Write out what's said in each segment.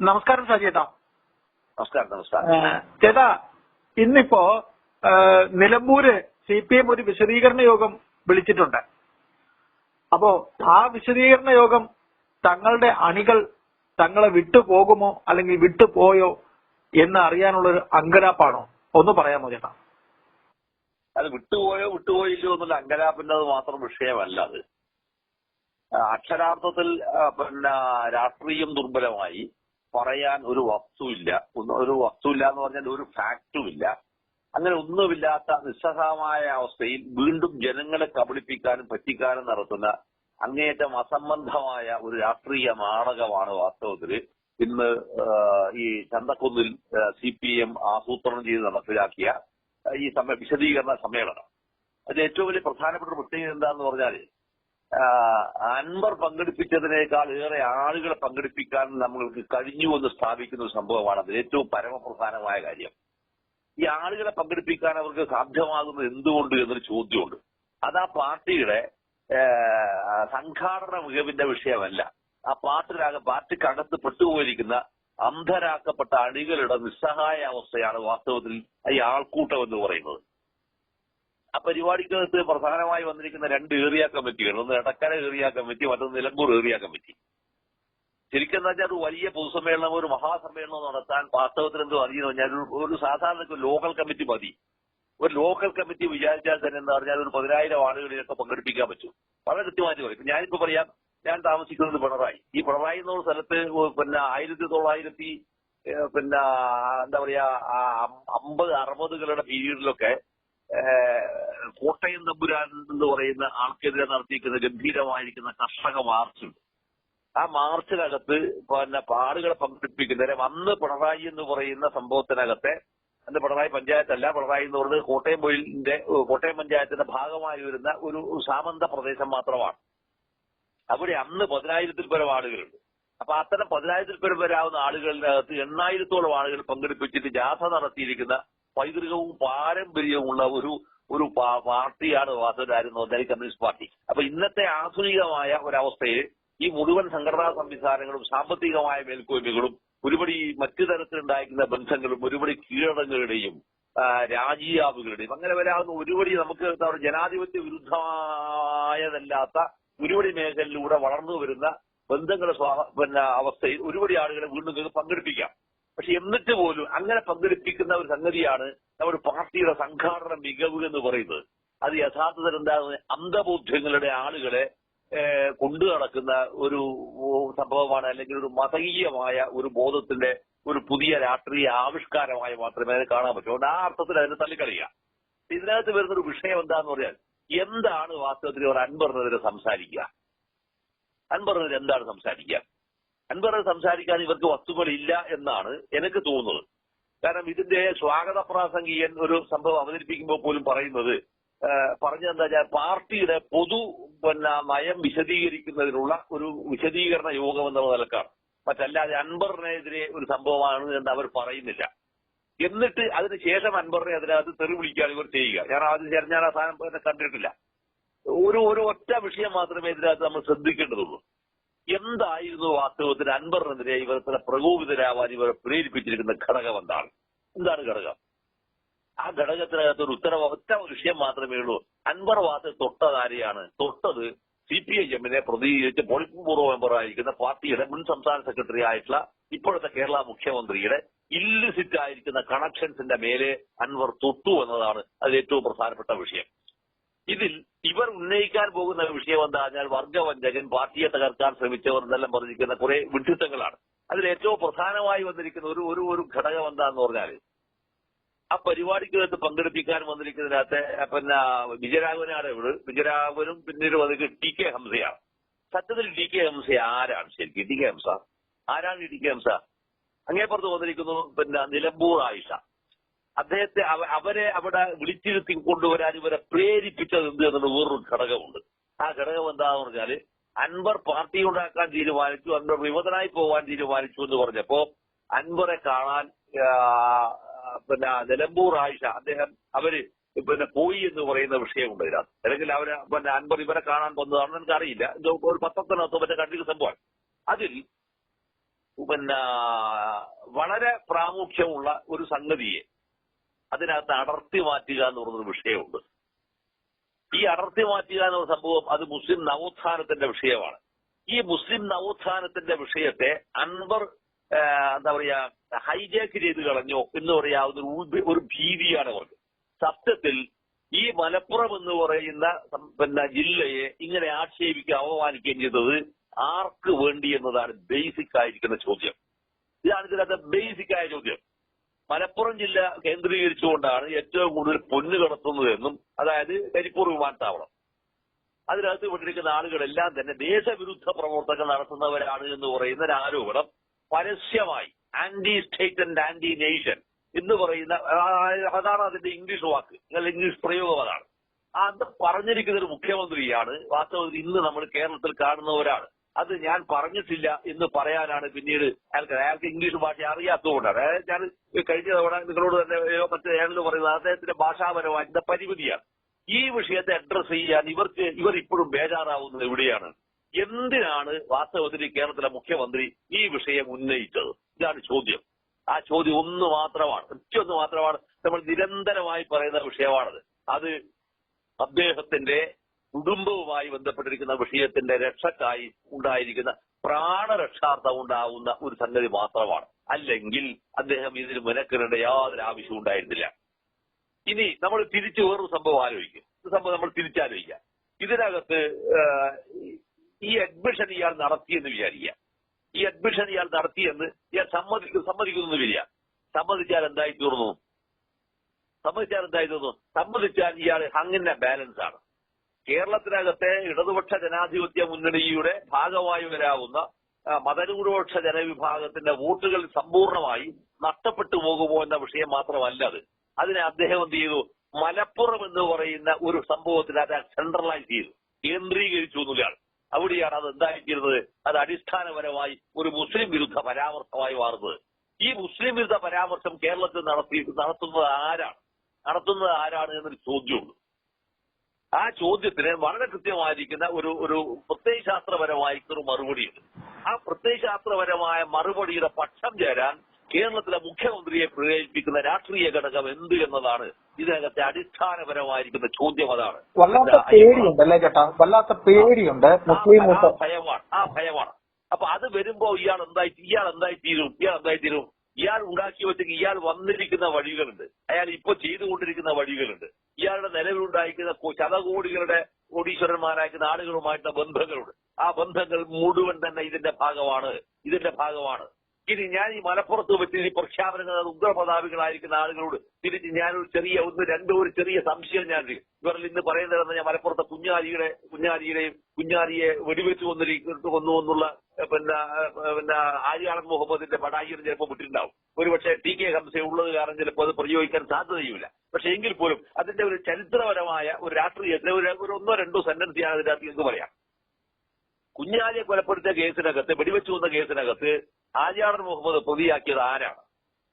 നമസ്കാരം ഷാജിയേട്ടാ നമസ്കാരം നമസ്കാരം. ചേതാ ചേട്ടാ ഇന്നിപ്പോ നിലമ്പൂര് സി പി എം ഒരു വിശദീകരണ യോഗം വിളിച്ചിട്ടുണ്ട്. അപ്പോ ആ വിശദീകരണ യോഗം തങ്ങളുടെ അണികൾ തങ്ങളെ വിട്ടുപോകുമോ അല്ലെങ്കിൽ വിട്ടുപോയോ എന്ന് അറിയാനുള്ള ഒരു അങ്കലാപ്പാണോ? ഒന്ന് പറയാമോ ചേട്ടാ? അത് വിട്ടുപോയോ വിട്ടുപോയില്ലോ എന്നുള്ള അങ്കലാപ്പിന്റെ മാത്രം വിഷയമല്ല അത്. അക്ഷരാർത്ഥത്തിൽ പിന്നെ രാഷ്ട്രീയം ദുർബലമായി. പറയാൻ ഒരു വസ്തുവില്ല. ഒരു വസ്തുവില്ല എന്ന് പറഞ്ഞാൽ ഒരു ഫാക്റ്റും ഇല്ല. അങ്ങനെ ഒന്നുമില്ലാത്ത നിസ്സഹമായ അവസ്ഥയിൽ വീണ്ടും ജനങ്ങളെ കബളിപ്പിക്കാനും പറ്റിക്കാനും നടത്തുന്ന അങ്ങേയറ്റം അസംബന്ധമായ ഒരു രാഷ്ട്രീയ നാടകമാണ് വാസ്തവത്തിൽ ഇന്ന് ഈ ചന്തക്കുന്നിൽ സി പി എം ആസൂത്രണം ചെയ്ത് നടപ്പിലാക്കിയ ഈ വിശദീകരണ സമ്മേളനം. അതിൽ ഏറ്റവും വലിയ പ്രധാനപ്പെട്ട പ്രത്യേകത എന്താന്ന് പറഞ്ഞാൽ അൻവർ പങ്കെടുപ്പിച്ചതിനേക്കാൾ ഏറെ ആളുകളെ പങ്കെടുപ്പിക്കാൻ നമ്മൾക്ക് കഴിഞ്ഞു എന്ന് സ്ഥാപിക്കുന്ന ഒരു സംഭവമാണ് അതിൽ ഏറ്റവും പരമപ്രധാനമായ കാര്യം. ഈ ആളുകളെ പങ്കെടുപ്പിക്കാൻ അവർക്ക് സാധ്യമാകുന്നത് എന്തുകൊണ്ട് എന്നൊരു ചോദ്യമുണ്ട്. അത് ആ പാർട്ടിയുടെ സംഘാടന മികവിന്റെ വിഷയമല്ല. ആ പാർട്ടിയിലാകെ പാർട്ടിക്കകത്ത് പെട്ടുപോയിരിക്കുന്ന അന്ധരാക്കപ്പെട്ട അണികളുടെ നിസ്സഹായ അവസ്ഥയാണ് വാസ്തവത്തിൽ ഈ ആൾക്കൂട്ടം എന്ന് പറയുന്നത്. ആ പരിപാടിക്കകത്ത് പ്രധാനമായി വന്നിരിക്കുന്ന രണ്ട് ഏറിയ കമ്മിറ്റികൾ ഒന്ന് എടക്കര ഏറിയ കമ്മിറ്റി മറ്റൊന്ന് നിലമ്പൂർ ഏറിയ കമ്മിറ്റി. ശരിക്കും വെച്ചാൽ അത് വലിയ പൊതുസമ്മേളനം ഒരു മഹാസമ്മേളനം നടത്താൻ വാസ്തവത്തിൽ എന്തോ അറിയുന്നു? പറഞ്ഞാൽ ഒരു- സാധാരണ ലോക്കൽ കമ്മിറ്റി മതി. ഒരു ലോക്കൽ കമ്മിറ്റി വിചാരിച്ചാൽ തന്നെ എന്താ പറഞ്ഞാൽ ഒരു പതിനായിരം ആളുകളിലൊക്കെ പങ്കെടുപ്പിക്കാൻ പറ്റും. വളരെ കൃത്യമായിട്ട് പറയും. ഞാനിപ്പോ പറയാം ഞാൻ താമസിക്കുന്നത് പിണറായി. ഈ പിണറായി എന്നുള്ള സ്ഥലത്ത് പിന്നെ ആയിരത്തി തൊള്ളായിരത്തി പിന്നെ എന്താ പറയാ അമ്പത് അറുപതുകളുടെ പീരീഡിലൊക്കെ കോട്ടയം തമ്പുരാൻ എന്ന് പറയുന്ന ആൾക്കെതിരെ നടത്തിയിരിക്കുന്ന ഗംഭീരമായിരിക്കുന്ന കർഷക മാർച്ചുണ്ട് ആ മാർച്ചിനകത്ത് പിന്നെ ആളുകളെ പങ്കെടുപ്പിക്കുന്നവരെ അന്ന് പിണറായി എന്ന് പറയുന്ന സംഭവത്തിനകത്തെ അന്ന് പിണറായി പഞ്ചായത്തല്ല പിണറായി എന്ന് പറയുന്നത് കോട്ടയം പൊയിലിന്റെ കോട്ടയം പഞ്ചായത്തിന്റെ ഭാഗമായി വരുന്ന ഒരു സാമന്ത പ്രദേശം മാത്രമാണ്. അവിടെ അന്ന് പതിനായിരത്തിൽ പരം ആളുകളുണ്ട്. അപ്പൊ അത്തരം പതിനായിരത്തിൽ പരം വരാവുന്ന ആളുകളിനകത്ത് എണ്ണായിരത്തോളം ആളുകൾ പങ്കെടുപ്പിച്ചിട്ട് ജാഥ നടത്തിയിരിക്കുന്ന പൈതൃകവും പാരമ്പര്യവുമുള്ള ഒരു ഒരു പാർട്ടിയാണ് വാസുരായിരുന്നു ഡൽഹി കമ്മ്യൂണിസ്റ്റ് പാർട്ടി. അപ്പൊ ഇന്നത്തെ ആധുനികമായ ഒരവസ്ഥയിൽ ഈ മുഴുവൻ സംഘടനാ സംവിധാനങ്ങളും സാമ്പത്തികമായ മേൽക്കോയ്മകളും ഒരുപടി മറ്റു തരത്തിലുണ്ടായിരിക്കുന്ന ബന്ധങ്ങളും ഒരുപടി കീഴടങ്ങളുടെയും ആ, രാജീയാവുകളുടെയും അങ്ങനെ വരാവുന്ന ഒരുപടി നമുക്ക് ജനാധിപത്യ വിരുദ്ധമായതല്ലാത്ത ഒരുപടി മേഖലയിലൂടെ വളർന്നു വരുന്ന ബന്ധങ്ങളുടെ പിന്നെ അവസ്ഥയിൽ ഒരുപടി ആളുകളെ വീണ്ടും പങ്കെടുപ്പിക്കാം. പക്ഷെ എന്നിട്ട് പോലും അങ്ങനെ പങ്കെടുപ്പിക്കുന്ന ഒരു സംഗതിയാണ് നമ്മുടെ പാർട്ടിയുടെ സംഘാടന മികവ് എന്ന് പറയുന്നത്. അത് യഥാർത്ഥത്തിൽ എന്താണ് അന്ധബോധ്യങ്ങളുടെ ആളുകളെ കൊണ്ടു നടക്കുന്ന ഒരു സംഭവമാണ് അല്ലെങ്കിൽ ഒരു മതകീയമായ ഒരു ബോധത്തിന്റെ ഒരു പുതിയ രാഷ്ട്രീയ ആവിഷ്കാരമായി മാത്രമേ അതിനെ കാണാൻ പറ്റൂ. അതുകൊണ്ട് ആ അർത്ഥത്തിൽ അതിനെ തള്ളിക്കളയുക. ഇതിനകത്ത് വരുന്ന ഒരു വിഷയം എന്താന്ന് പറഞ്ഞാൽ എന്താണ് വാസ്തവത്തിൽ ഒരു അൻപറിനെതിരെ സംസാരിക്കുക? അൻപറിനെതിരെ എന്താണ് സംസാരിക്കുക? അൻപറിനെ സംസാരിക്കാൻ ഇവർക്ക് വസ്തുക്കളില്ല എന്നാണ് എനിക്ക് തോന്നുന്നത്. കാരണം ഇതിന്റെ സ്വാഗത പ്രാസംഗികൻ ഒരു സംഭവം അവതരിപ്പിക്കുമ്പോൾ പോലും പറയുന്നത് പറഞ്ഞെന്താ വെച്ചാൽ പാർട്ടിയുടെ പൊതു പിന്നെ നയം വിശദീകരിക്കുന്നതിനുള്ള ഒരു വിശദീകരണ യോഗം എന്നുള്ള നിലക്കാണ്. മറ്റല്ലാതെ അൻബറിനെതിരെ ഒരു സംഭവമാണ് എന്ന് അവർ പറയുന്നില്ല. എന്നിട്ട് അതിനുശേഷം അൻബറിനെ അതിനകത്ത് തെറി വിളിക്കാൻ ഇവർ ചെയ്യുക. ഞാൻ ആദ്യം ചേർഞ്ഞാൽ ആ സാധനം കണ്ടിട്ടില്ല. ഒരു ഒരു ഒറ്റ വിഷയം മാത്രമേ ഇതിനകത്ത് നമ്മൾ ശ്രദ്ധിക്കേണ്ടതുള്ളൂ. എന്തായിരുന്നു വാസ്തവത്തിൽ അൻവറിനെതിരെ ഇവർ ഇത്ര പ്രകോപിതരാവാൻ ഇവരെ പ്രേരിപ്പിച്ചിരിക്കുന്ന ഘടകം എന്താണ്? എന്താണ് ഘടകം? ആ ഘടകത്തിനകത്ത് ഒരു ഉത്തരവ് ഒറ്റ വിഷയം മാത്രമേ ഉള്ളൂ. അൻവർ വാസ് തൊട്ടത് ആരെയാണ്? തൊട്ടത് സി പി ഐ എമ്മിനെ പ്രതിനിധീകരിച്ച് പോളിറ്റ് ബ്യൂറോ മെമ്പറായിരിക്കുന്ന പാർട്ടിയുടെ മുൻ സംസ്ഥാന സെക്രട്ടറി ആയിട്ടുള്ള ഇപ്പോഴത്തെ കേരള മുഖ്യമന്ത്രിയുടെ ഇല്ലിസിറ്റ് ആയിരിക്കുന്ന കണക്ഷൻസിന്റെ മേലെ അൻവർ തൊട്ടു എന്നതാണ് അതിൽ ഏറ്റവും പ്രധാനപ്പെട്ട വിഷയം. ഇതിൽ ഇവർ ഉന്നയിക്കാൻ പോകുന്ന വിഷയം എന്താ പറഞ്ഞാൽ വർഗവഞ്ചകൻ പാർട്ടിയെ തകർക്കാൻ ശ്രമിച്ചവർ എന്നെല്ലാം പറഞ്ഞിരിക്കുന്ന കുറെ വിഡ്ഢിത്തങ്ങളാണ്. അതിൽ ഏറ്റവും പ്രധാനമായി വന്നിരിക്കുന്ന ഒരു ഒരു ഒരു ഘടകം എന്താന്ന് പറഞ്ഞാൽ ആ പരിപാടിക്കകത്ത് പങ്കെടുപ്പിക്കാൻ വന്നിരിക്കുന്നതിനകത്ത് പിന്നെ വിജയരാഘവനാണ് ഇവിടെ വിജയരാഘവനും പിന്നീട് വന്നിട്ട് ടി കെ ഹംസയാണ്. സത്യത്തിൽ ടി കെ ഹംസ ആരാണ് ശരിക്കും? T K Hamsa? ആരാണ് ടി കെ ഹംസ? അങ്ങേപ്പുറത്ത് വന്നിരിക്കുന്നു പിന്നെ നിലമ്പൂർ ആയിഷ. അദ്ദേഹത്തെ അവരെ അവിടെ വിളിച്ചിരുത്തി കൊണ്ടുവരാൻ ഇവരെ പ്രേരിപ്പിച്ചത് എന്ത് എന്നുള്ള വേറൊരു ഘടകമുണ്ട്. ആ ഘടകം എന്താന്ന് പറഞ്ഞാൽ അൻവർ പാർട്ടി ഉണ്ടാക്കാൻ തീരുമാനിച്ചു അൻവർ വിമതനായി പോകാൻ തീരുമാനിച്ചു എന്ന് പറഞ്ഞപ്പോ അൻവറെ കാണാൻ പിന്നെ നിലമ്പൂർ ആയിഷ അദ്ദേഹം അവർ പിന്നെ പോയി എന്ന് പറയുന്ന വിഷയമുണ്ട് ഇതിനകത്ത് അല്ലെങ്കിൽ അവർ പിന്നെ അൻവർ ഇവരെ കാണാൻ വന്നതാണെന്ന് എനിക്ക് അറിയില്ല ഒരു പത്രത്തിനകത്ത് മറ്റേ കണ്ടിട്ട് സംഭവമാണ്. അതിൽ പിന്നെ വളരെ പ്രാമുഖ്യമുള്ള ഒരു സംഗതിയെ അതിനകത്ത് അടർത്തി മാറ്റുക എന്ന് പറഞ്ഞൊരു വിഷയമുണ്ട്. ഈ അടർത്തി മാറ്റുക എന്ന സംഭവം അത് മുസ്ലിം നവോത്ഥാനത്തിന്റെ വിഷയമാണ്. ഈ മുസ്ലിം നവോത്ഥാനത്തിന്റെ വിഷയത്തെ അൻവർ എന്താ പറയാ ഹൈജാക്ക് ചെയ്ത് കളഞ്ഞു എന്ന് പറയാവുന്ന ഒരു ഭീതിയാണ് അവർക്ക്. സത്യത്തിൽ ഈ മലപ്പുറം എന്ന് പറയുന്ന പിന്നെ ജില്ലയെ ഇങ്ങനെ ആക്ഷേപിക്കുക അവമാനിക്കുകയും ചെയ്തത് ആർക്ക് വേണ്ടി എന്നതാണ് ബേസിക് ആയിരിക്കുന്ന ചോദ്യം. ഇതാണ് ഇതിനകത്ത് ബേസിക് ആയ ചോദ്യം. മലപ്പുറം ജില്ല കേന്ദ്രീകരിച്ചുകൊണ്ടാണ് ഏറ്റവും കൂടുതൽ പൊന്ന് കടത്തുന്നത് എന്നും അതായത് കരിപ്പൂർ വിമാനത്താവളം. അതിനകത്ത് വിട്ടിരിക്കുന്ന ആളുകളെല്ലാം തന്നെ ദേശവിരുദ്ധ പ്രവർത്തനം നടത്തുന്നവരാണ് എന്ന് പറയുന്ന ഒരു ആരോപണം പരസ്യമായി anti state and anti nation എന്ന് പറയുന്ന അതാണ് അതിന്റെ ഇംഗ്ലീഷ് വാക്ക് അല്ലെങ്കിൽ ഇംഗ്ലീഷ് പ്രയോഗം അതാണ്. അത് പറഞ്ഞിരിക്കുന്ന ഒരു മുഖ്യമന്ത്രിയാണ് വാസ്തവത്തിൽ ഇന്ന് നമ്മൾ കേരളത്തിൽ കാണുന്നവരാണ്. അത് ഞാൻ പറഞ്ഞിട്ടില്ല എന്ന് പറയാനാണ് പിന്നീട് അയാൾക്ക് അയാൾക്ക് ഇംഗ്ലീഷ് ഭാഷ അറിയാത്തതുകൊണ്ടാണ് അതായത് ഞാൻ കഴിഞ്ഞ തവണ നിങ്ങളോട് തന്നെ മറ്റേ അയാളോട് പറയുന്നത് അദ്ദേഹത്തിന്റെ ഭാഷാപരമായിട്ടുള്ള പരിമിതിയാണ്. ഈ വിഷയത്തെ അഡ്രസ് ചെയ്യാൻ ഇവർക്ക് ഇവർ ഇപ്പോഴും ബേജാറാവുന്നത് എവിടെയാണ് എന്തിനാണ് വാസ്തവത്തിൽ കേരളത്തിലെ മുഖ്യമന്ത്രി ഈ വിഷയം ഉന്നയിച്ചത്? ഇതാണ് ചോദ്യം. ആ ചോദ്യം ഒന്ന് മാത്രമാണ് ഒറ്റ ഒന്ന് മാത്രമാണ്. നമ്മൾ നിരന്തരമായി പറയുന്ന വിഷയമാണത്. അത് അദ്ദേഹത്തിന്റെ കുടുംബവുമായി ബന്ധപ്പെട്ടിരിക്കുന്ന വിഷയത്തിന്റെ രക്ഷക്കായി ഉണ്ടായിരിക്കുന്ന പ്രാണരക്ഷാർത്ഥം ഉണ്ടാവുന്ന ഒരു സംഗതി മാത്രമാണ്. അല്ലെങ്കിൽ അദ്ദേഹം ഇതിന് മുനക്കിടേണ്ട യാതൊരു ആവശ്യവും ഉണ്ടായിരുന്നില്ല. ഇനി നമ്മൾ തിരിച്ചു വേറൊരു സംഭവം ആലോചിക്കും. സംഭവം നമ്മൾ തിരിച്ചാലോചിക്കാം. ഇതിനകത്ത് ഈ അഡ്മിഷൻ ഇയാൾ നടത്തിയെന്ന് വിചാരിക്കുക. ഈ അഡ്മിഷൻ ഇയാൾ നടത്തിയെന്ന് ഇയാൾ സമ്മതിക്കും സമ്മതിക്കുന്നു വരിക. സമ്മതിച്ചാൽ എന്തായി തീർന്നു? സമ്മതിച്ചാൽ എന്തായി തീർന്നു? സമ്മതിച്ചാൽ ഇയാൾ ഹങ്ങിന്റെ ബാലൻസ് ആണ് കേരളത്തിനകത്തെ ഇടതുപക്ഷ ജനാധിപത്യ മുന്നണിയുടെ ഭാഗമായി വരാവുന്ന മതന്യൂനപക്ഷ ജനവിഭാഗത്തിന്റെ വോട്ടുകൾ സമ്പൂർണമായി നഷ്ടപ്പെട്ടു പോകുമോ എന്ന വിഷയം മാത്രമല്ല അത്. അതിനെ അദ്ദേഹം എന്ത് ചെയ്തു? മലപ്പുറം എന്ന് പറയുന്ന ഒരു സംഭവത്തിൽ അത് സെൻട്രലൈസ് ചെയ്തു. കേന്ദ്രീകരിച്ചു എന്നുള്ളതാണ്. അവിടെയാണ് അത് എന്തായിരിക്കുന്നത്? അത് അടിസ്ഥാനപരമായി ഒരു മുസ്ലിം വിരുദ്ധ പരാമർശമായി മാറുന്നത്. ഈ മുസ്ലിം വിരുദ്ധ പരാമർശം കേരളത്തിൽ നടത്തി നടത്തുന്നത് ആരാണ്? നടത്തുന്നത് ആരാണ് എന്നൊരു ചോദ്യമുണ്ട്. ആ ചോദ്യത്തിന് വളരെ കൃത്യമായിരിക്കുന്ന ഒരു ഒരു പ്രത്യയശാസ്ത്രപരമായിട്ടൊരു ഒരു മറുപടിയുണ്ട്. ആ പ്രത്യയശാസ്ത്രപരമായ മറുപടിയുടെ പക്ഷം ചേരാൻ കേരളത്തിലെ മുഖ്യമന്ത്രിയെ പ്രേരിപ്പിക്കുന്ന രാഷ്ട്രീയ ഘടകം എന്ത് എന്നതാണ് ഇതിനകത്തെ അടിസ്ഥാനപരമായിരിക്കുന്ന ചോദ്യം അതാണ്. വല്ലാത്ത പേടിയുണ്ട് അല്ലേ ചേട്ടാ? വല്ലാത്ത പേടിയുണ്ട് മുസ്ലിം. ഭയമാണ് ആ ഭയമാണ്. അപ്പൊ അത് വരുമ്പോ ഇയാൾ എന്തായി ഇയാൾ എന്തായി തീരും ഇയാൾ എന്തായി തീരും? ഇയാൾ ഉണ്ടാക്കി വെച്ചെങ്കിൽ ഇയാൾ വന്നിരിക്കുന്ന വഴികളുണ്ട്. അയാൾ ഇപ്പൊ ചെയ്തുകൊണ്ടിരിക്കുന്ന വഴികളുണ്ട്. ഇയാളുടെ നിലവിലുണ്ടായിരിക്കുന്ന ശതകോടികളുടെ കോടീശ്വരന്മാരായിരിക്കുന്ന ആളുകളുമായിട്ടുള്ള ബന്ധങ്ങളുണ്ട്. ആ ബന്ധങ്ങൾ മുഴുവൻ തന്നെ ഇതിന്റെ ഭാഗമാണ്. ഇതിന്റെ ഭാഗമാണ്. ഇനി ഞാൻ ഈ മലപ്പുറത്ത് വെച്ച് ഈ പ്രഖ്യാപനങ്ങൾ അത് ഉഗ്രപ്രതാപികളായിരിക്കുന്ന ആളുകളോട് തിരിച്ച് ഞാനൊരു ചെറിയ ഒന്ന് രണ്ടോ ഒരു ചെറിയ സംശയം ഞാൻ ഇവരിൽ ഇന്ന് പറയുന്നതെന്ന് ഞാൻ മലപ്പുറത്തെ കുഞ്ഞാലിയുടെ കുഞ്ഞാലിയുടെയും കുഞ്ഞാലിയെ വെടിവെച്ച് കൊന്നിരിക്കുന്നു കൊന്നു എന്നുള്ള പിന്നെ പിന്നെ ആര്യാളൻ മുഹമ്മദിന്റെ പടായിരം ചിലപ്പോൾ വിട്ടിട്ടുണ്ടാവും. ഒരുപക്ഷെ ടി കെ ഹംസ ഉള്ളത് കാരണം ചിലപ്പോൾ അത് പ്രയോഗിക്കാൻ സാധ്യതയുമില്ല. പക്ഷെ എങ്കിൽ പോലും അതിന്റെ ഒരു ചരിത്രപരമായ ഒരു രാഷ്ട്രീയത്തിലെ ഒരു ഒരു ഒന്നോ രണ്ടോ സെന്റൻസ് ഞാൻ അതിനകത്ത് നിങ്ങൾക്ക് പറയാം. കുഞ്ഞാലിയെ കൊലപ്പെടുത്തിയ കേസിനകത്ത് വെടിവെച്ചു കൊന്ന കേസിനകത്ത് ആര്യാടൻ മുഹമ്മദ് പ്രതിയാക്കിയത് ആരാണ്?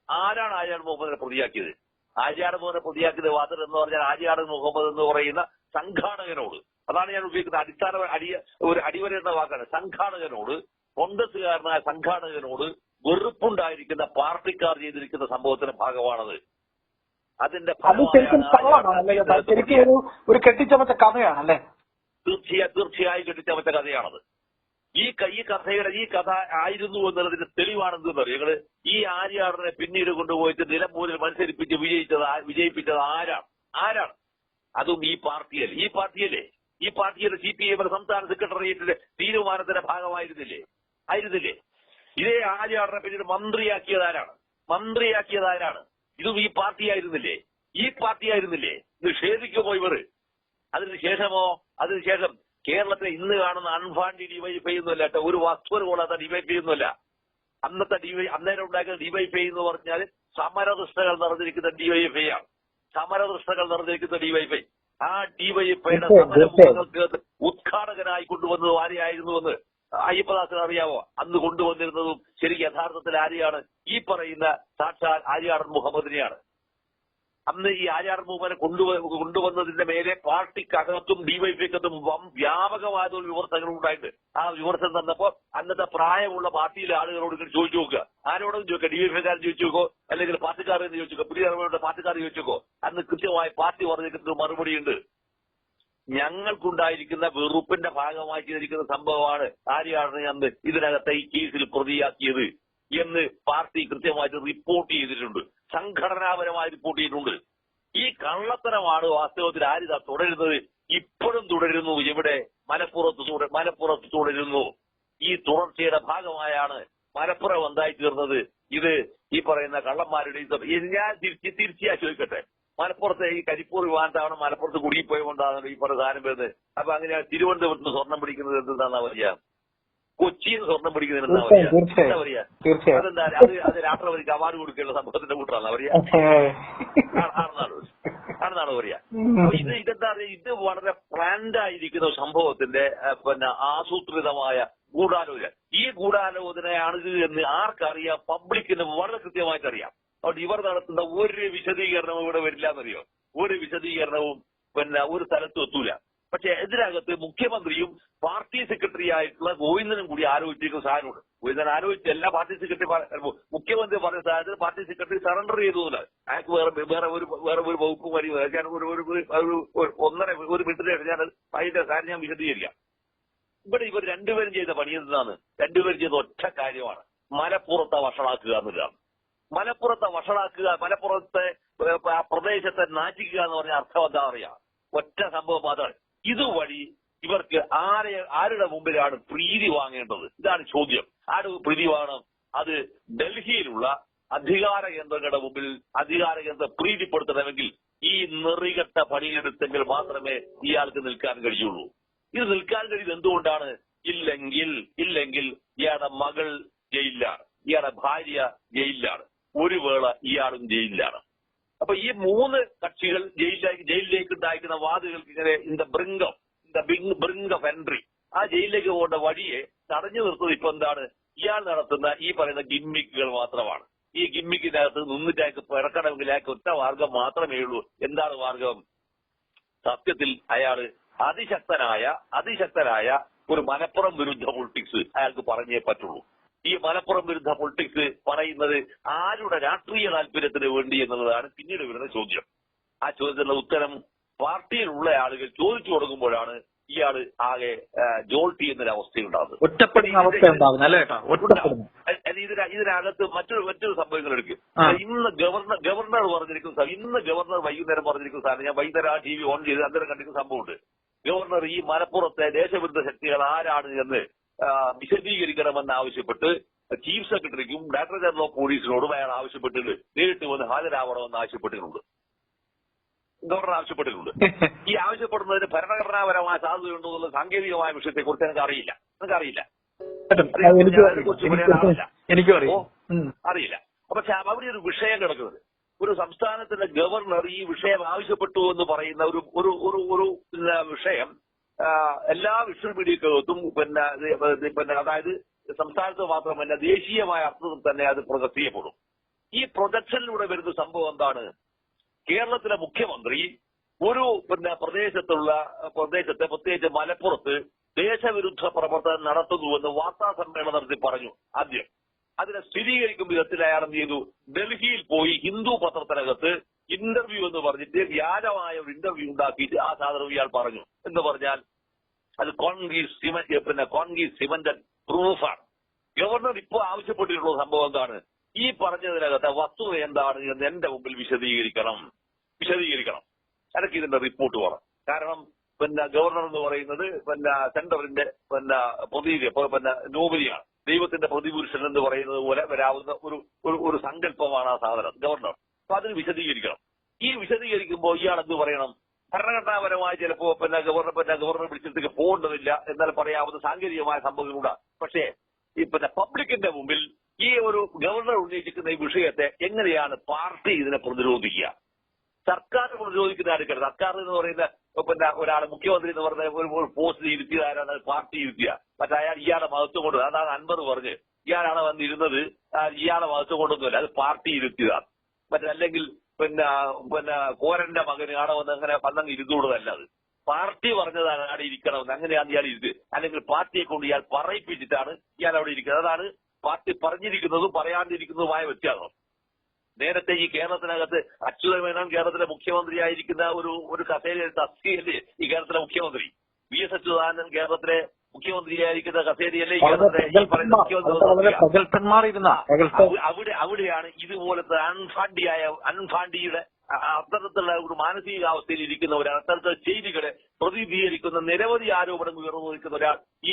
ആരാണ് ആര്യാടൻ മുഹമ്മദിനെ പ്രതിയാക്കിയത്? ആര്യാടൻ മുഹമ്മദിനെ പ്രതിയാക്കിയത് വാദർ എന്ന് പറഞ്ഞാൽ ആര്യാടൻ മുഹമ്മദ് എന്ന് പറയുന്ന സംഘാടകനോട്. അതാണ് ഞാൻ ഉപയോഗിക്കുന്ന അടിസ്ഥാന അടിയ ഒരു അടിവര എന്ന വാക്കാണ്. സംഘാടകനോട് കോൺഗ്രസ്സുകാരനായ സംഘാടകനോട് വെറുപ്പുണ്ടായിരിക്കുന്ന പാർട്ടിക്കാർ ചെയ്തിരിക്കുന്ന സംഭവത്തിന്റെ ഭാഗമാണത്. അതിന്റെ അത് ശരിക്കും അല്ലേ? ഒരു കെട്ടിച്ചമച്ച കഥയാണ് കഥയാണല്ലേ? തീർച്ചയായും തീർച്ചയായും കെട്ടിച്ചമച്ച കഥയാണത്. ഈ ഈ കഥയുടെ ഈ കഥ ആയിരുന്നു എന്നുള്ളതിന്റെ തെളിവാണെന്ന് പറയും ഞങ്ങൾ ഈ ആര്യാടനെ പിന്നീട് കൊണ്ടുപോയിട്ട് നിലമ്പൂരിൽ മത്സരിപ്പിച്ച് വിജയിച്ചത് വിജയിപ്പിച്ചത് ആരാണ്? ആരാണ്? അതും ഈ പാർട്ടിയല്ലേ. ഈ പാർട്ടിയല്ലേ? ഈ പാർട്ടിയുടെ സി പി എമ്മിന്റെ സംസ്ഥാന സെക്രട്ടേറിയറ്റിന്റെ തീരുമാനത്തിന്റെ ഭാഗമായിരുന്നില്ലേ? ആയിരുന്നില്ലേ? ഇതേ ആര്യാടനെ പിന്നീട് മന്ത്രിയാക്കിയത് ആരാണ്? മന്ത്രിയാക്കിയത് ആരാണ്? ഇതും ഈ പാർട്ടിയായിരുന്നില്ലേ? ഈ പാർട്ടിയായിരുന്നില്ലേ? നിഷേധിക്കുമോ ഇവർ അതിനുശേഷമോ അതിനുശേഷം കേരളത്തിലെ ഇന്ന് കാണുന്ന അൺഫാൻഡ് ഡിവൈഫ് ചെയ്യുന്നില്ല കേട്ടോ. ഒരു വസ്തുവിന് കൂടാതെ ഡിവൈഫ് ചെയ്യുന്നില്ല അന്നത്തെ ഡിവൈ അന്നേരം ഉണ്ടാക്കിയ ഡിവൈഫ് എന്ന് പറഞ്ഞാൽ സമരനിഷ്ഠകൾ നിറഞ്ഞിരിക്കുന്ന ഡിവൈഫ് ആണ് സമരനിഷ്ഠകൾ നിറഞ്ഞിരിക്കുന്ന ഡിവൈഫൈ ആ ഡിവൈഫൈയുടെ സമരമുഖങ്ങൾക്ക് ഉദ്ഘാടകനായി കൊണ്ടുവന്നത് ആരെയായിരുന്നുവെന്ന് അയ്യപ്പദാസിന് അറിയാവോ? അന്ന് കൊണ്ടുവന്നിരുന്നതും ശരിക്കും യഥാർത്ഥത്തിൽ ആരെയാണ്? ഈ പറയുന്ന സാക്ഷാൽ ആര്യാടൻ മുഹമ്മദിനെയാണ്. അന്ന് ഈ ആചാർ മൂപ്പനെ കൊണ്ടുവ കൊണ്ടുവന്നതിന്റെ മേലെ പാർട്ടിക്കകത്തും ഡിവൈപിക്കകത്തും വം വ്യാപകമായ ഒരു വിമർശനങ്ങൾ ഉണ്ടായിട്ട് ആ വിമർശനം തന്നപ്പോ അന്നത്തെ പ്രായമുള്ള പാർട്ടിയിലെ ആളുകളോട് ഇങ്ങനെ ചോദിച്ചു നോക്കുക. ആരോടും ചോദിക്കുക ഡിവൈപിക്കാരൻ ചോദിച്ചു നോക്കോ? അല്ലെങ്കിൽ പാർട്ടിക്കാരെന്ന് ചോദിച്ചു തലമുറയുടെ പാർട്ടിക്കാർ ചോദിച്ചു നോക്കോ? അന്ന് കൃത്യമായി പാർട്ടി പറഞ്ഞിരിക്കുന്ന മറുപടിയുണ്ട്. ഞങ്ങൾക്കുണ്ടായിരിക്കുന്ന വെറുപ്പിന്റെ ഭാഗമായി ചെയ്തിരിക്കുന്ന സംഭവമാണ് ആരെയാണ് അന്ന് ഇതിനകത്തെ ഈ കേസിൽ പ്രതിയാക്കിയത് എന്ന് പാർട്ടി കൃത്യമായിട്ട് റിപ്പോർട്ട് ചെയ്തിട്ടുണ്ട്. സംഘടനാപരമായി റിപ്പോർട്ട് ചെയ്തിട്ടുണ്ട് ഈ കള്ളത്തരമാണ് വാസ്തവത്തിൽ ആരിത തുടരുന്നത്? ഇപ്പോഴും തുടരുന്നു. ഇവിടെ മലപ്പുറത്ത് മലപ്പുറത്ത് തുടരുന്നു ഈ തുടർച്ചയുടെ ഭാഗമായാണ് മലപ്പുറം എന്തായി തീർന്നത്? ഇത് ഈ പറയുന്ന കള്ളന്മാരുടെ ഞാൻ തിരിച്ച് തിരിച്ചാ ചോദിക്കട്ടെ. മലപ്പുറത്തെ ഈ കരിപ്പൂർ വിമാനത്താവണം മലപ്പുറത്ത് കുടുങ്ങിപ്പോയി ഈ പറഞ്ഞ സാധനം വരുന്നത്. അപ്പൊ അങ്ങനെ തിരുവനന്തപുരത്ത് സ്വർണം പിടിക്കുന്നത് എന്താണെന്നാ പറയാ? കൊച്ചിയിൽ സ്വർണം പിടിക്കുന്നതിന് എന്താ പറയാ? എന്താ പറയാ? അതെന്താ? അത് അത് രാഷ്ട്രപതിക്ക് അവാർഡ് കൊടുക്കേണ്ട സംഭവത്തിന്റെ കൂട്ടാണ് പറയാ? ആണെന്നാണ് പറയാ. ഇത് ഇതെന്താ പറയുക ഇത് വളരെ പ്ലാൻഡ് ആയിരിക്കുന്ന സംഭവത്തിന്റെ പിന്നെ ആസൂത്രിതമായ ഗൂഢാലോചന. ഈ ഗൂഢാലോചനയാണ് ഇത് എന്ന് ആർക്കറിയാം? പബ്ലിക്കിന് വളരെ കൃത്യമായിട്ട് അറിയാം അതുകൊണ്ട് ഇവർ നടത്തുന്ന ഒരു വിശദീകരണവും ഇവിടെ വരില്ല എന്നറിയോ? ഒരു വിശദീകരണവും പിന്നെ ഒരു സ്ഥലത്തും എത്തൂല. പക്ഷെ ഇതിനകത്ത് മുഖ്യമന്ത്രിയും പാർട്ടി സെക്രട്ടറി ആയിട്ടുള്ള ഗോവിന്ദനും കൂടി ആലോചിച്ചിരിക്കുന്ന സാധനമുണ്ട്. ഗോവിന്ദൻ ആലോചിച്ച എല്ലാ പാർട്ടി സെക്രട്ടറി മുഖ്യമന്ത്രി പറഞ്ഞ സാധനത്തിൽ പാർട്ടി സെക്രട്ടറി സറണ്ടർ ചെയ്തു എന്നല്ല. അയാൾക്ക് വേറെ വേറെ ഒരു വേറെ ഒരു വകുപ്പ് വരി ഞാൻ ഒരു- ഒരു ഒന്നര ഒരു മിനിറ്റിലേക്ക് ഞാൻ അതിന്റെ കാര്യം ഞാൻ വിശദീകരിക്കാം. ഇവിടെ ഇവർ രണ്ടുപേരും ചെയ്ത പണി എന്താണ്? രണ്ടുപേരും ചെയ്ത ഒറ്റ കാര്യമാണ്. മലപ്പുറത്തെ വഷളാക്കുക എന്നുള്ളതാണ്. മലപ്പുറത്തെ വഷളാക്കുക മലപ്പുറത്തെ പ്രദേശത്തെ നാറ്റിക്കുക എന്ന് പറഞ്ഞ അർത്ഥം എന്താ പറയുക ഒറ്റ സംഭവം അതാണ് ഇതുവഴി ഇവർക്ക് ആരെ ആരുടെ മുമ്പിലാണ് പ്രീതി വാങ്ങേണ്ടത്? ഇതാണ് ചോദ്യം. ആരുടെ പ്രീതി വാങ്ങണം അത് ഡൽഹിയിലുള്ള അധികാര കേന്ദ്രങ്ങളുടെ മുമ്പിൽ അധികാര കേന്ദ്രം പ്രീതിപ്പെടുത്തണമെങ്കിൽ ഈ നെറികെട്ട പണിയെടുത്തെങ്കിൽ മാത്രമേ ഇയാൾക്ക് നിൽക്കാൻ കഴിയുള്ളൂ. ഇത് നിൽക്കാൻ കഴിയുന്നത് എന്തുകൊണ്ടാണ്? ഇല്ലെങ്കിൽ ഇല്ലെങ്കിൽ ഇയാളുടെ മകൾ ജയിലിലാണ്. ഇയാളുടെ ഭാര്യ ജയിലിലാണ്. ഒരു വേള ഇയാളും ജയിലിലാണ്. അപ്പൊ ഈ മൂന്ന് കക്ഷികൾ ജയിലിലേക്ക് ജയിലിലേക്ക് ഉണ്ടായിരിക്കുന്ന വാദികൾക്ക് ഇങ്ങനെ the brink in the brink of entry ആ ജയിലിലേക്ക് പോകേണ്ട വഴിയെ തടഞ്ഞു നിർത്തുന്നത് ഇപ്പൊ എന്താണ്? ഇയാൾ നടത്തുന്ന ഈ പറയുന്ന ഗിമ്മിക്കുകൾ മാത്രമാണ്. ഈ ഗിമ്മിക്കിനകത്ത് നിന്നിട്ട് അയാൾക്ക് പിറക്കണമെങ്കിൽ അയാൾക്ക് ഒറ്റ മാർഗം മാത്രമേ ഉള്ളൂ. എന്താണ് മാർഗം? സത്യത്തിൽ അയാൾ അതിശക്തനായ അതിശക്തനായ ഒരു മലപ്പുറം വിരുദ്ധ പൊളിറ്റിക്സ് അയാൾക്ക് പറഞ്ഞേ പറ്റുള്ളൂ. ഈ മലപ്പുറം വിരുദ്ധ പൊളിറ്റിക്സ് പറയുന്നത് ആരുടെ രാഷ്ട്രീയ താല്പര്യത്തിന് വേണ്ടി എന്നുള്ളതാണ് പിന്നീട് വരുന്ന ചോദ്യം. ആ ചോദ്യത്തിനുള്ള ഉത്തരം പാർട്ടിയിലുള്ള ആളുകൾ ചോദിച്ചു തുടങ്ങുമ്പോഴാണ് ഇയാൾ ആകെ ജോൾട്ടി എന്നൊരു അവസ്ഥയുണ്ടാകുന്നത് ഒറ്റപ്പെടുന്ന. അവസ്ഥ അല്ലേ ഇതിന ഇതിനകത്ത് മറ്റൊരു മറ്റൊരു സംഭവങ്ങൾ എടുക്കും. ഇന്ന് ഗവർണർ ഗവർണർ പറഞ്ഞിരിക്കുന്ന സാർ ഇന്ന് ഗവർണർ വൈകുന്നേരം പറഞ്ഞിരിക്കുന്ന സാധനം ഞാൻ വൈകുന്നേരം ആ ടി വി ഓൺ ചെയ്ത് അന്നേരം കണ്ടിരിക്കുന്ന സംഭവമുണ്ട്. ഗവർണർ ഈ മലപ്പുറത്തെ ദേശവിരുദ്ധ ശക്തികൾ ആരാണ് എന്ന് വിശദീകരിക്കണമെന്ന് ആവശ്യപ്പെട്ട് ചീഫ് സെക്രട്ടറിക്കും ഡയറക്ടർ ജനറൽ ഓഫ് പോലീസിനോടും അയാൾ ആവശ്യപ്പെട്ടിട്ടുണ്ട്. നേരിട്ട് വന്ന് ഹാജരാവണമെന്ന് ആവശ്യപ്പെട്ടിട്ടുണ്ട്. ഗവർണർ ആവശ്യപ്പെട്ടിട്ടുണ്ട്. ഈ ആവശ്യപ്പെടുന്നതിന് ഭരണഘടനാപരമായ സാധ്യതയുണ്ടോ എന്നുള്ള സാങ്കേതികമായ വിഷയത്തെ കുറിച്ച് എനിക്ക് അറിയില്ല. എനിക്ക് അറിയില്ല. എനിക്കും. അറിയില്ല. പക്ഷെ അവിടെ ഒരു വിഷയം കിടക്കുന്നത്. ഒരു സംസ്ഥാനത്തിന്റെ ഗവർണർ ഈ വിഷയം ആവശ്യപ്പെട്ടു എന്ന് പറയുന്ന ഒരു ഒരു ഒരു ഒരു വിഷയം എല്ലാ വിഷ്വൽ മീഡിയക്കകത്തും പിന്നെ പിന്നെ അതായത് സംസ്ഥാനത്ത് മാത്രമല്ല ദേശീയമായ അർത്ഥത്തിൽ തന്നെ അത് പ്രൊജക്ട് ചെയ്യപ്പെടും. ഈ പ്രൊജക്ഷനിലൂടെ വരുന്ന സംഭവം എന്താണ്? കേരളത്തിലെ മുഖ്യമന്ത്രി ഒരു പിന്നെ പ്രദേശത്തുള്ള പ്രദേശത്തെ പ്രത്യേകിച്ച് മലപ്പുറത്ത് ദേശവിരുദ്ധ പ്രവർത്തനം നടത്തുന്നുവെന്ന് വാർത്താ സമ്മേളനം നടത്തി പറഞ്ഞു ആദ്യം. അതിനെ സ്ഥിരീകരിക്കും വിധത്തിൽ അയാൾ എന്ത് ചെയ്തു? ഡൽഹിയിൽ പോയി ഹിന്ദു പത്രത്തിനകത്ത് ഇന്റർവ്യൂ എന്ന് പറഞ്ഞിട്ട് വ്യാജമായ ഒരു ഇന്റർവ്യൂ ഉണ്ടാക്കിയിട്ട് ആ സാധനം ഇയാൾ പറഞ്ഞു. എന്ന് പറഞ്ഞാൽ അത് കോൺഗ്രസ് സിമന്റ് പിന്നെ കോൺഗ്രസ് സിമന്റ് പ്രൂഫാണ്. ഗവർണർ ഇപ്പോൾ ആവശ്യപ്പെട്ടിട്ടുള്ള സംഭവം എന്താണ്? ഈ പറഞ്ഞതിനകത്തെ വസ്തുത എന്താണ് എന്ന് എന്റെ മുമ്പിൽ വിശദീകരിക്കണം. വിശദീകരിക്കണം. എനിക്ക് ഇതിന്റെ റിപ്പോർട്ട് വേണം. കാരണം പിന്നെ ഗവർണർ എന്ന് പറയുന്നത് പിന്നെ സെന്ററിന്റെ പിന്നെ പ്രതീതി പിന്നെ നോബലിയാണ് ദൈവത്തിന്റെ പ്രതിപുരുഷൻ എന്ന് പറയുന്നത് പോലെ വരാവുന്ന ഒരു ഒരു സങ്കല്പമാണ് ആ സാധനം ഗവർണർ അപ്പൊ അതിന് വിശദീകരിക്കണം. ഈ വിശദീകരിക്കുമ്പോൾ ഇയാൾ എന്ത് പറയണം? ഭരണഘടനാപരമായി ചിലപ്പോ പിന്നെ ഗവർണർ പിന്നെ ഗവർണർ പിടിച്ചിട്ട് പോകേണ്ടതില്ല എന്നാൽ പറയാവുന്ന സാങ്കേതികമായ സംഭവങ്ങളുണ്ട്. പക്ഷേ ഈ പിന്നെ പബ്ലിക്കിന്റെ മുമ്പിൽ ഈ ഒരു ഗവർണർ ഉന്നയിച്ചിരിക്കുന്ന ഈ വിഷയത്തെ എങ്ങനെയാണ് പാർട്ടി ഇതിനെ പ്രതിരോധിക്കുക? സർക്കാർ പ്രതിരോധിക്കുന്ന ആൾക്കാർ സർക്കാർ എന്ന് പറയുന്ന പിന്നെ ഒരാൾ മുഖ്യമന്ത്രി എന്ന് പറഞ്ഞ ഒരു പോസ്റ്റ് ഇരുത്തിയത് ആരാണ് പാർട്ടി ഇരുത്തിയ മറ്റേ അയാൾ ഇയാളെ മഹത്വം കൊണ്ടു അതാണ് അൻപത് പറഞ്ഞ്. ഇയാളാണ് വന്നിരുന്നത്. ഇയാളെ മഹത്വം കൊണ്ടൊന്നുമല്ല അത് പാർട്ടി ഇരുത്തിയതാണ് മറ്റല്ലെങ്കിൽ പിന്നെ പിന്നെ കോരന്റെ ആടെ വന്ന് അങ്ങനെ വന്നങ്ങ് ഇരുന്നുകൂടുതല്ല അത്. പാർട്ടി പറഞ്ഞതാണ് ആടെ ഇരിക്കണമെന്ന്. അങ്ങനെയാണ് ഇയാൾ ഇരുത് അല്ലെങ്കിൽ പാർട്ടിയെ കൊണ്ട് ഇയാൾ പറയിപ്പിച്ചിട്ടാണ് ഇയാൾ അവിടെ ഇരിക്കുന്നത്. അതാണ് പാർട്ടി പറഞ്ഞിരിക്കുന്നതും പറയാണ്ടിരിക്കുന്നതുമായ വ്യത്യാസം. നേരത്തെ ഈ കേരളത്തിനകത്ത് അച്യുത മേനോൻ കേരളത്തിലെ മുഖ്യമന്ത്രിയായിരിക്കുന്ന ഒരു ഒരു കസേരയിൽ തസ്തിയല്ലേ ഈ കേരളത്തിലെ മുഖ്യമന്ത്രി? വി എസ് അച്യുതാനന്ദൻ കേരളത്തിലെ മുഖ്യമന്ത്രിയായിരിക്കുന്ന കസേരയല്ലേ ഈ കേരളത്തിലെ ഈ പറയുന്ന മുഖ്യമന്ത്രി അവിടെ അവിടെയാണ് ഇതുപോലത്തെ അൺഫാണ്ടിയായ അൺഫാണ്ടിയുടെ അത്തരത്തിലുള്ള ഒരു മാനസികാവസ്ഥയിൽ ഇരിക്കുന്ന ഒരാൾ അത്തരത്തിലുള്ള ചെയ്തികളെ പ്രതിനിധീകരിക്കുന്ന നിരവധി ആരോപണങ്ങൾ ഉയർന്നു നിൽക്കുന്ന ഒരാൾ. ഈ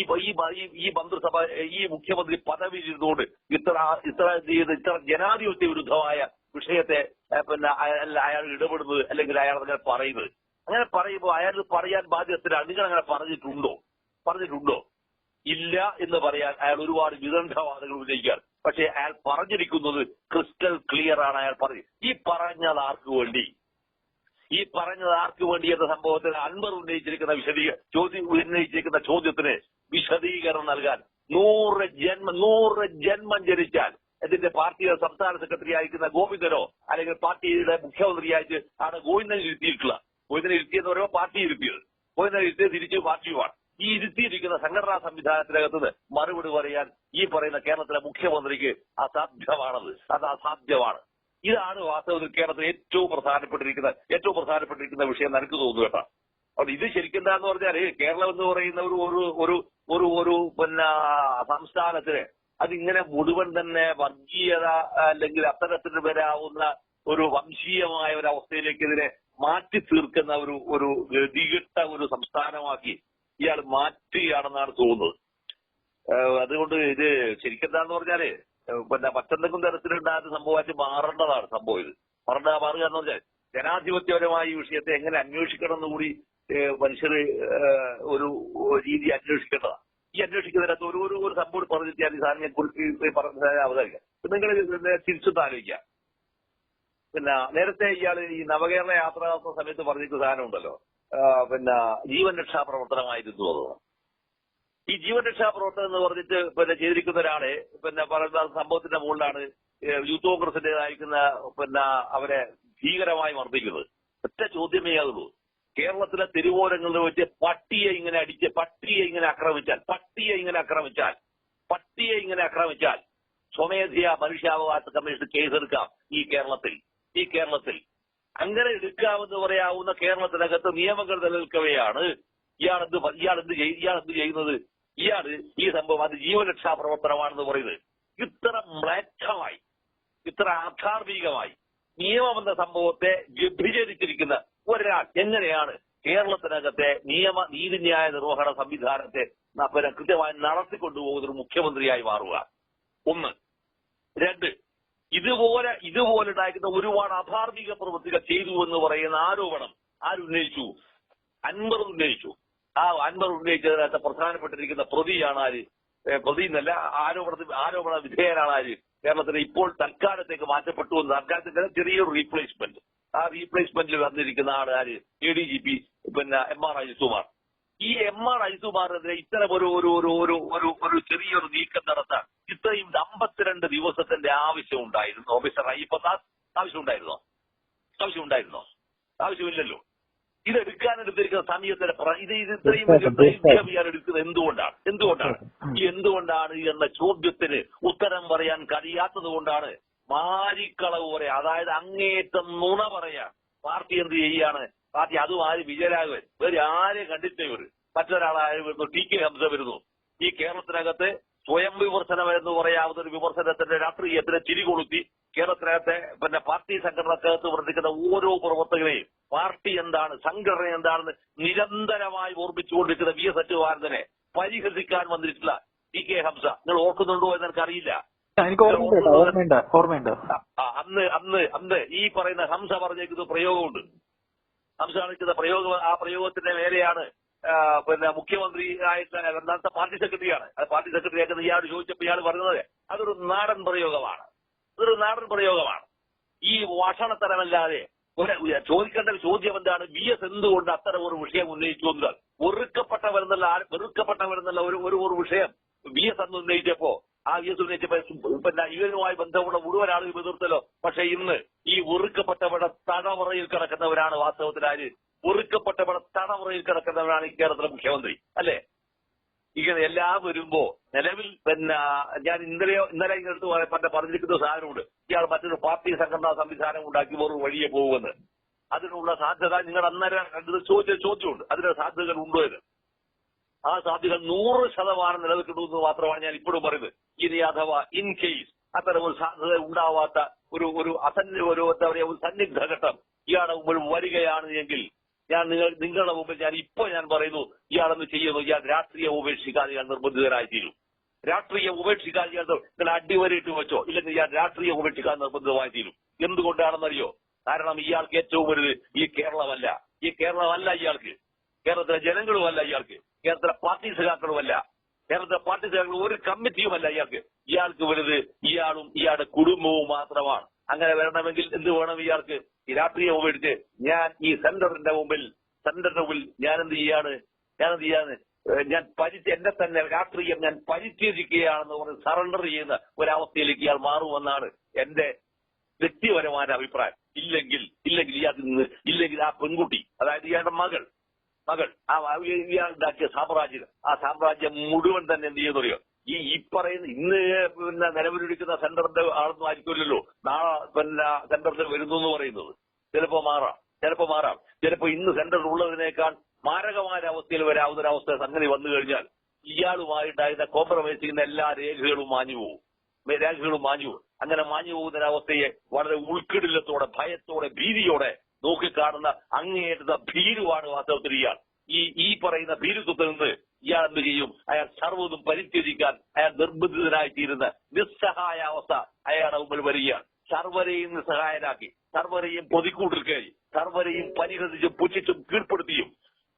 ഈ മന്ത്രിസഭ ഈ മുഖ്യമന്ത്രി പദവിയിൽ ഇരുന്നുകൊണ്ട് ഇത്ര ഇത്ര ഇത്ര ജനാധിപത്യ വിരുദ്ധമായ വിഷയത്തെ പിന്നെ അയാൾ ഇടപെടുന്നത് അല്ലെങ്കിൽ അയാൾ അങ്ങനെ പറയുന്നത്. അങ്ങനെ പറയുമ്പോൾ അയാൾ പറയാൻ ബാധ്യസ്ഥരാണ് നിങ്ങൾ അങ്ങനെ പറഞ്ഞിട്ടുണ്ടോ? പറഞ്ഞിട്ടുണ്ടോ? ഇല്ല എന്ന് പറയാൻ അയാൾ ഒരുപാട് വിദണ്ഡവാദങ്ങൾ ഉന്നയിക്കുകയാണ്. പക്ഷേ അയാൾ പറഞ്ഞിരിക്കുന്നത് ക്രിസ്റ്റൽ ക്ലിയർ ആണ് അയാൾ പറഞ്ഞു ഈ പറഞ്ഞത് ആർക്കു വേണ്ടി? ഈ പറഞ്ഞത് ആർക്കു വേണ്ടി എന്ന സംഭവത്തിന് അൻപർ ഉന്നയിച്ചിരിക്കുന്ന വിശദീക ചോദ്യം ഉന്നയിച്ചിരിക്കുന്ന ചോദ്യത്തിന് വിശദീകരണം നൽകാൻ നൂറ് ജന്മ നൂറ് ജന്മം ജനിച്ചാൽ ഇതിന്റെ പാർട്ടിയുടെ സംസ്ഥാന സെക്രട്ടറി ആയിരിക്കുന്ന ഗോവിന്ദനോ അല്ലെങ്കിൽ പാർട്ടിയുടെ മുഖ്യമന്ത്രിയായിട്ട് ആണ് ഗോവിന്ദൻ ഇരുത്തിയിട്ടുള്ളത് ഗോവിന്ദനെ ഇരുത്തിയെന്ന് പറയുമ്പോൾ പാർട്ടി ഇരുത്തിയത്. ഗോവിന്ദനെ ഇരുത്തിയത് തിരിച്ച് പാർട്ടിയുമാണ്. ഈ ഇരുത്തിയിരിക്കുന്ന സംഘടനാ സംവിധാനത്തിനകത്ത് മറുപടി പറയാൻ ഈ പറയുന്ന കേരളത്തിലെ മുഖ്യമന്ത്രിക്ക് അസാധ്യമാണത്. അത് അസാധ്യമാണ്. ഇതാണ് വാസ്തവത്തിൽ കേരളത്തിൽ ഏറ്റവും പ്രധാനപ്പെട്ടിരിക്കുന്ന ഏറ്റവും പ്രധാനപ്പെട്ടിരിക്കുന്ന വിഷയം എനിക്ക് തോന്നുന്നു കേട്ടോ. അപ്പോൾ ഇത് ശരിക്കും എന്താന്ന് പറഞ്ഞാൽ കേരളം എന്ന് പറയുന്ന ഒരു ഒരു ഒരു ഒരു പിന്നെ സംസ്ഥാനത്തിന് അതിങ്ങനെ മുഴുവൻ തന്നെ വർഗീയത അല്ലെങ്കിൽ അത്തരത്തിൽ വരാവുന്ന ഒരു വംശീയമായ ഒരു അവസ്ഥയിലേക്ക് ഇതിനെ മാറ്റി തീർക്കുന്ന ഒരു ഒരു ഗതികെട്ട ഒരു സംസ്ഥാനമാക്കി ഇയാൾ മാറ്റുകയാണെന്നാണ് തോന്നുന്നത്. അതുകൊണ്ട് ഇത് ശരിക്കും എന്താന്ന് പറഞ്ഞാൽ പിന്നെ മറ്റെന്തെങ്കിലും തരത്തിലുണ്ടാകുന്ന സംഭവമായിട്ട് മാറേണ്ടതാണ് സംഭവം ഇത്. മാറേണ്ട മാറുക എന്ന് പറഞ്ഞാൽ ജനാധിപത്യപരമായ ഈ വിഷയത്തെ എങ്ങനെ അന്വേഷിക്കണം എന്ന് കൂടി ഏഹ് മനുഷ്യർ ഒരു രീതി അന്വേഷിക്കേണ്ടതാണ്. ഈ അന്വേഷിക്കുന്നതിനകത്ത് ഒരു ഒരു ഒരു സംഭവം പറഞ്ഞിട്ട് ഈ സാധനം കുറിച്ച് പറഞ്ഞ അവതരിക്കാം നിങ്ങൾ തിരിച്ചൊന്ന് ആലോചിക്കാം. പിന്നെ നേരത്തെ ഇയാൾ ഈ നവകേരള യാത്ര സമയത്ത് പറഞ്ഞിട്ട് സാധനം ഉണ്ടല്ലോ. പിന്നെ ജീവൻ രക്ഷാ പ്രവർത്തനമായിരുന്നു അത്. ഈ ജീവൻ രക്ഷാ പ്രവർത്തനം എന്ന് പറഞ്ഞിട്ട് പിന്നെ ചെയ്തിരിക്കുന്ന ഒരാളെ പിന്നെ പറയുന്ന സംഭവത്തിന്റെ മുകളിലാണ് യൂത്ത് കോൺഗ്രസിന്റേതായിരിക്കുന്ന പിന്നെ അവരെ ഭീകരമായി മർദ്ദിക്കുന്നത്. ഒറ്റ ചോദ്യമേ അതുള്ളൂ കേരളത്തിലെ തെരുവോരങ്ങളിൽ വെച്ച് പട്ടിയെ ഇങ്ങനെ അടിച്ച് പട്ടിയെ ഇങ്ങനെ ആക്രമിച്ചാൽ പട്ടിയെ ഇങ്ങനെ ആക്രമിച്ചാൽ പട്ടിയെ ഇങ്ങനെ ആക്രമിച്ചാൽ സ്വമേധയാ മനുഷ്യാവകാശ കമ്മീഷൻ കേസെടുക്കാം ഈ കേരളത്തിൽ ഈ കേരളത്തിൽ. അങ്ങനെ എടുക്കാമെന്ന് പറയാവുന്ന കേരളത്തിനകത്ത് നിയമങ്ങൾ നിലനിൽക്കവെയാണ്. ഇയാൾ എന്ത് ഇയാൾ എന്ത് ഇയാൾ എന്ത് ചെയ്യുന്നത്? ഇയാൾ ഈ സംഭവം അത് ജീവരക്ഷാ പ്രവർത്തനമാണെന്ന് പറയുന്നത്. ഇത്ര മ്ലേച്ഛമായി ഇത്ര അധാർമികമായി നിയമം എന്ന സംഭവത്തെ വ്യഭിചരിച്ചിരിക്കുന്ന ഒരാൾ എങ്ങനെയാണ് കേരളത്തിനകത്തെ നിയമ നീതിന്യായ നിർവഹണ സംവിധാനത്തെ പിന്നെ കൃത്യമായി നടത്തിക്കൊണ്ടുപോകുന്ന ഒരു മുഖ്യമന്ത്രിയായി മാറുക. ഒന്ന്. രണ്ട്. ഇതുപോലെ ഇതുപോലെ ഉണ്ടായിരിക്കുന്ന ഒരുപാട് അധാർമിക പ്രവൃത്തികൾ ചെയ്തു എന്ന് പറയുന്ന ആരോപണം ആരുന്നയിച്ചു അൻവർ ഉന്നയിച്ചു. ആ അൻവർ ഉന്നയിച്ചതിനകത്ത് പ്രധാനപ്പെട്ടിരിക്കുന്ന പ്രതിയാണ് ആര്? പ്രതി എന്നല്ല ആരോപണത്തിൽ ആരോപണ വിധേയനാണ് ആര്? കേരളത്തിന് ഇപ്പോൾ തൽക്കാലത്തേക്ക് മാറ്റപ്പെട്ടു എന്ന് തൽക്കാലത്തേക്ക് ചെറിയൊരു റീപ്ലേസ്മെന്റ് ആ റീപ്ലേസ്മെന്റിൽ വന്നിരിക്കുന്ന ആൾ ആര്? എ ഡി ജി പി പിന്നെ എം ആർ അജിസുമാർ ഈ എം ആർ അജിസുമാറിനെതിരെ ഇത്തരം ഒരു ഒരു ഒരു ഒരു ഒരു ഒരു ചെറിയൊരു നീക്കം നടത്താൻ ഇത്രയും അമ്പത്തിരണ്ട് ദിവസത്തിന്റെ ആവശ്യം ഉണ്ടായിരുന്നു. ഓഫീസർ അയ്യപ്പദാസ് ആവശ്യമുണ്ടായിരുന്നോ? ആവശ്യമുണ്ടായിരുന്നോ? ആവശ്യമില്ലല്ലോ. ഇത് എടുക്കാനെടുത്തിരിക്കുന്ന സമയത്തിന് പ്ര- ഇത് ഇത് ഇത്രയും എടുക്കുന്നത് എന്തുകൊണ്ടാണ്? എന്തുകൊണ്ടാണ്? ഈ എന്തുകൊണ്ടാണ് എന്ന ചോദ്യത്തിന് ഉത്തരം പറയാൻ കഴിയാത്തത് കൊണ്ടാണ് മാരിക്കളവ് പറയാ അതായത് അങ്ങേറ്റം നുണ പറയാ പാർട്ടി എന്ത് ചെയ്യാണ്? പാർട്ടി അതും ആര് വിജയരാഘവൻ. വേറെ ആരെ കണ്ടിട്ടേ ഇവർ. മറ്റൊരാളായ വരുന്നു ടി കെ ഹംസ വരുന്നു. ഈ കേരളത്തിനകത്ത് സ്വയം വിമർശനം എന്ന് പറയാവുന്ന ഒരു വിമർശനത്തിന്റെ രാഷ്ട്രീയത്തിന് ചിരി കൊളുത്തി കേരളത്തിനകത്തെ പിന്നെ പാർട്ടി സംഘടനക്കകത്ത് വർദ്ധിക്കുന്ന ഓരോ പ്രവർത്തകരെയും പാർട്ടി എന്താണ് സംഘടന എന്താണെന്ന് നിരന്തരമായി ഓർമ്മിച്ചുകൊണ്ടിരിക്കുന്ന വി എസ് അച്യുതാനന്ദനെ പരിഹസിക്കാൻ വന്നിട്ടുള്ള ടി കെ ഹംസ. നിങ്ങൾ ഓർക്കുന്നുണ്ടോ എന്ന് എനിക്കറിയില്ല. എനിക്ക് അറിയില്ല അന്ന് അന്ന് അന്ന് ഈ പറയുന്ന ഹംസ പറഞ്ഞേക്കുന്ന പ്രയോഗമുണ്ട്. ഹംസ പ്രയോഗ ആ പ്രയോഗത്തിന്റെ മേലെയാണ് പിന്നെ മുഖ്യമന്ത്രി ആയിട്ടുള്ള രണ്ടാമത്തെ പാർട്ടി സെക്രട്ടറിയാണ്. അത് പാർട്ടി സെക്രട്ടറി ആയിട്ട് ഇയാൾ ചോദിച്ചപ്പോൾ ഇയാൾ പറഞ്ഞത് അതൊരു നാടൻ പ്രയോഗമാണ്. അതൊരു നാടൻ പ്രയോഗമാണ്. ഈ ഭക്ഷണത്തരമല്ലാതെ ഒരു ചോദിക്കേണ്ട ചോദ്യം എന്താണ്? വി എസ് എന്തുകൊണ്ട് അത്തരം ഒരു വിഷയം ഉന്നയിച്ചു എന്നാൽ വെറുക്കപ്പെട്ടവരെന്നുള്ള വെറുക്കപ്പെട്ടവരെന്നുള്ള ഒരു ഒരു വിഷയം വി എസ് അന്ന് ഉന്നയിച്ചപ്പോ ആ കേസ് ഉന്നയിച്ചപ്പോ സു- പിന്നെ ഇവനുമായി ബന്ധമുള്ള മുഴുവൻ ആളുകൾ എതിർത്തല്ലോ പക്ഷെ ഇന്ന് ഈ ഒറുക്കപ്പെട്ടവരുടെ തടവറയിൽ കിടക്കുന്നവരാണ് വാസ്തവത്തിൽ ആര് ഒറുക്കപ്പെട്ടവരുടെ തടവറയിൽ കിടക്കുന്നവരാണ് ഈ കേരളത്തിലെ മുഖ്യമന്ത്രി. അല്ലേ? ഇങ്ങനെ എല്ലാം വരുമ്പോ നിലവിൽ പിന്നെ ഞാൻ ഇന്നലെയോ ഇന്നലെ ഇങ്ങോട്ട് പണ്ട് പറഞ്ഞിരിക്കുന്ന സാധനമുണ്ട്. ഇയാൾ മറ്റൊരു പാർട്ടി സംഘടനാ സംവിധാനം ഉണ്ടാക്കി വേറൊരു വഴിയെ പോകുമെന്ന്. അതിനുള്ള സാധ്യത നിങ്ങൾ അന്നേരം കണ്ടത് ചോദിച്ച ചോദ്യമുണ്ട്. അതിന്റെ സാധ്യതകൾ ഉണ്ടോ എന്ന്. ആ സാധ്യത നൂറ് ശതമാനം നിലനിൽക്കുന്നു മാത്രമാണ് ഞാൻ ഇപ്പോഴും പറയുന്നത്. ഇനി അഥവാ ഇൻ കേസ് അത്തരം ഒരു സാധ്യത ഉണ്ടാവാത്ത ഒരു ഒരു അസന്നി ഒരു എന്താ പറയുക ഒരു സന്നിഗ്ധ ഘട്ടം ഇയാളുടെ മുമ്പിൽ വരികയാണ് എങ്കിൽ ഞാൻ നിങ്ങൾ നിങ്ങളുടെ മുമ്പിൽ ഞാൻ ഇപ്പൊ ഞാൻ പറയുന്നു ഇയാളെന്ന് ചെയ്യുന്നു? ഇയാൾ രാഷ്ട്രീയം ഉപേക്ഷിക്കാതെ ഇയാൾ നിർബന്ധിതരായി തീരും രാഷ്ട്രീയം ഉപേക്ഷിക്കാതെ ഇയാൾ നിങ്ങൾ അടിവരയിട്ട് വെച്ചോ? ഇല്ലെങ്കിൽ ഇയാൾ രാഷ്ട്രീയം ഉപേക്ഷിക്കാൻ നിർബന്ധിതമായി തീരും എന്തുകൊണ്ടാണെന്നറിയോ? കാരണം ഇയാൾക്ക് ഏറ്റവും വലുത് ഈ കേരളമല്ല. ഈ കേരളമല്ല ഇയാൾക്ക്. കേരളത്തിലെ ജനങ്ങളുമല്ല ഇയാൾക്ക്. കേരളത്തിലെ പാർട്ടി സഖാക്കളുമല്ല. കേരളത്തിലെ പാർട്ടി സഖാക്കൾ ഒരു കമ്മിറ്റിയുമല്ല ഇയാൾക്ക്. ഇയാൾക്ക് വലുത് ഇയാളും ഇയാളുടെ കുടുംബവും മാത്രമാണ്. അങ്ങനെ വരണമെങ്കിൽ എന്ത് വേണം ഇയാൾക്ക്? ഈ രാഷ്ട്രീയ ഉപയോഗിച്ച് ഞാൻ ഈ സെന്ററിന്റെ മുമ്പിൽ സെന്ററിന്റെ മുമ്പിൽ ഞാൻ എന്ത് ചെയ്യാണ്? ഞാൻ എന്ത് ചെയ്യാണ് ഞാൻ പരിച്ച് എന്നെ തന്നെ രാഷ്ട്രീയം ഞാൻ പരിത്യജിക്കുകയാണെന്ന് പറഞ്ഞ് സറണ്ടർ ചെയ്യുന്ന ഒരവസ്ഥയിലേക്ക് ഇയാൾ മാറുമെന്നാണ് എന്റെ വ്യക്തിപരമായ അഭിപ്രായം. ഇല്ലെങ്കിൽ ഇല്ലെങ്കിൽ ഇയാൾ ഇല്ലെങ്കിൽ ആ പെൺകുട്ടി അതായത് ഇയാളുടെ മകൾ മകൾ. ആ ഇയാൾ ഉണ്ടാക്കിയ സാമ്രാജ്യം. ആ സാമ്രാജ്യം മുഴുവൻ തന്നെ എന്ത് ചെയ്യുന്നറിയോ ഈ ഈ പറയുന്ന ഇന്ന് പിന്നെ നിലവിലിരിക്കുന്ന സെന്ററിന്റെ ആളൊന്നും ആയിരിക്കില്ലല്ലോ. നാളെ പിന്നെ സെന്ററിൽ വരുന്നു എന്ന് പറയുന്നത്. ചിലപ്പോ മാറാം. ചിലപ്പോ മാറാം. ചിലപ്പോ ഇന്ന് സെന്ററിൽ ഉള്ളതിനേക്കാൾ മാരകമായ അവസ്ഥയിൽ വരാവുന്ന ഒരു അവസ്ഥ സംഗതി വന്നു കഴിഞ്ഞാൽ ഇയാളുമായിട്ടായിരുന്ന കോംപ്രമൈസ് ചെയ്യുന്ന എല്ലാ രേഖകളും മാഞ്ഞു പോകും. രേഖകളും മാഞ്ഞു അങ്ങനെ മാഞ്ഞു പോകുന്ന ഒരവസ്ഥയെ വളരെ ഉൾക്കിടിലത്തോടെ ഭയത്തോടെ ഭീതിയോടെ നോക്കിക്കാണുന്ന അങ്ങേയറ്റ ഭീരുവാണ് വാസ്തവത്തിൽ ഇയാൾ ഈ ഈ പറയുന്ന ഭീരുത്വത്തിൽ നിന്ന് ഇയാൾ എന്ത് ചെയ്യും? അയാൾ സർവതും പരിത്യജിക്കാൻ അയാൾ നിർബന്ധിതനായി തീരുന്ന നിസ്സഹായ അവസ്ഥ അയാളുടെ മുമ്പിൽ വരികയാണ്. സർവരെയും നിസ്സഹായനാക്കി സർവരെയും പൊതിക്കൂട്ടിൽ കയറി സർവരെയും പരിഹസിച്ചും പുച്ഛിച്ചും കീഴ്പ്പെടുത്തിയും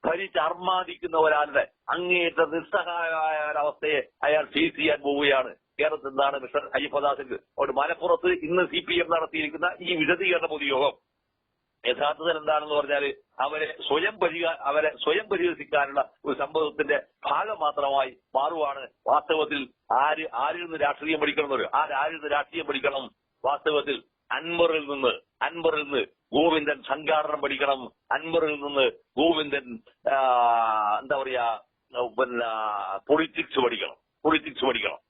ഭരിച്ച് അർമാദിക്കുന്ന ഒരാളുടെ അങ്ങേറ്റ നിസ്സഹായമായ ഒരവസ്ഥയെ അയാൾ ഫേസ് ചെയ്യാൻ പോവുകയാണ്. കേരളത്തിൽ നിന്നാണ് മിസ്റ്റർ അയ്യപ്പദാസിന് അവിടെ മലപ്പുറത്ത് ഇന്ന് സി പി എം നടത്തിയിരിക്കുന്ന ഈ വിശദീകരണ പൊതുയോഗം. യഥാർത്ഥത്തിൽ എന്താണെന്ന് പറഞ്ഞാൽ അവരെ സ്വയം പരിഹ അവരെ സ്വയം പരിഹസിക്കാനുള്ള ഒരു സംഭവത്തിന്റെ ഭാഗം മാത്രമായി മാറുവാണ് വാസ്തവത്തിൽ ആര് ആരിൽ നിന്ന് രാഷ്ട്രീയം പഠിക്കണം ആര് ആരിൽ നിന്ന് രാഷ്ട്രീയം പഠിക്കണം വാസ്തവത്തിൽ അൻവറിൽ നിന്ന് അൻവറിൽ നിന്ന് ഗോവിന്ദൻ സംഘാടനം പഠിക്കണം. അൻവറിൽ നിന്ന് ഗോവിന്ദൻ എന്താ പറയാ പിന്നെ പൊളിറ്റിക്സ് പഠിക്കണം. പൊളിറ്റിക്സ് പഠിക്കണം.